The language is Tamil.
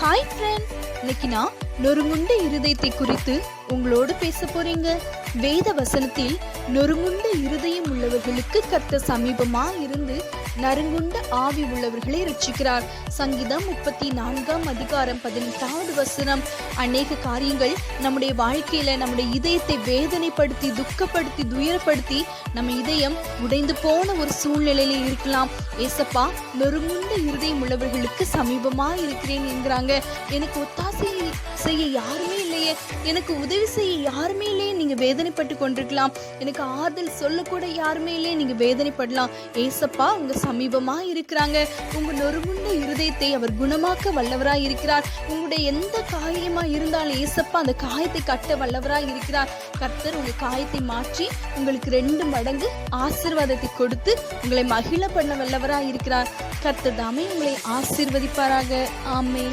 ஹாய் ஃப்ரெண்ட் இன்னைக்கு நான் நொறுங்குண்ட இருதயத்தை குறித்து உங்களோடு பேச போறீங்க. வேத வசனத்தில் நொறுங்குண்ட இருதயம் உள்ளவர்களுக்கு கத்த சமீபமா இருந்து நறுங்குண்ட ஆவி உள்ளவர்களை ரட்சிக்கிறார் சங்கீதம் முப்பத்தி நான்காம் அதிகாரம் பதினெட்டாவது வசனம். அநேக காரியங்கள் நம்முடைய வாழ்க்கையில நம்முடைய இதயத்தை வேதனைப்படுத்தி துக்கப்படுத்தி துயரப்படுத்தி நம்ம இதயம் உடைந்து போன ஒரு சூழ்நிலையில இருக்கலாம். ஏசப்பா நொறுங்குண்ட இருதயம் உள்ளவர்களுக்கு சமீபமா இருக்கிறேன் என்கிறாங்க. எனக்கு ஒத்தாசை செய்ய யாருமே இல்லையே எனக்கு உதவி செய்ய யாருமே இல்லையே நீங்க வேதனைப்பட்டு கொண்டிருக்கலாம். எனக்கு ஆறுதல் சொல்லக்கூட யாருமே இல்லையே நீங்க வேதனைப்படலாம். ஏசப்பா உங்க சமீபமா இருக்கிறாங்க. உங்க நொறுமுண்ட இருதயத்தை அவர் குணமாக்க வல்லவராய் இருக்கிறார். உங்களுடைய எந்த காயமா இருந்தாலும் ஏசப்பா அந்த காயத்தை கட்ட வல்லவராய் இருக்கிறார். கர்த்தர் உங்க காயத்தை மாற்றி உங்களுக்கு ரெண்டு மடங்கு ஆசீர்வாதத்தை கொடுத்து உங்களை மகிழ பண்ண வல்லவராய் இருக்கிறார். கர்த்தர் தாமே உங்களை ஆசிர்வதிப்பாராக. ஆமே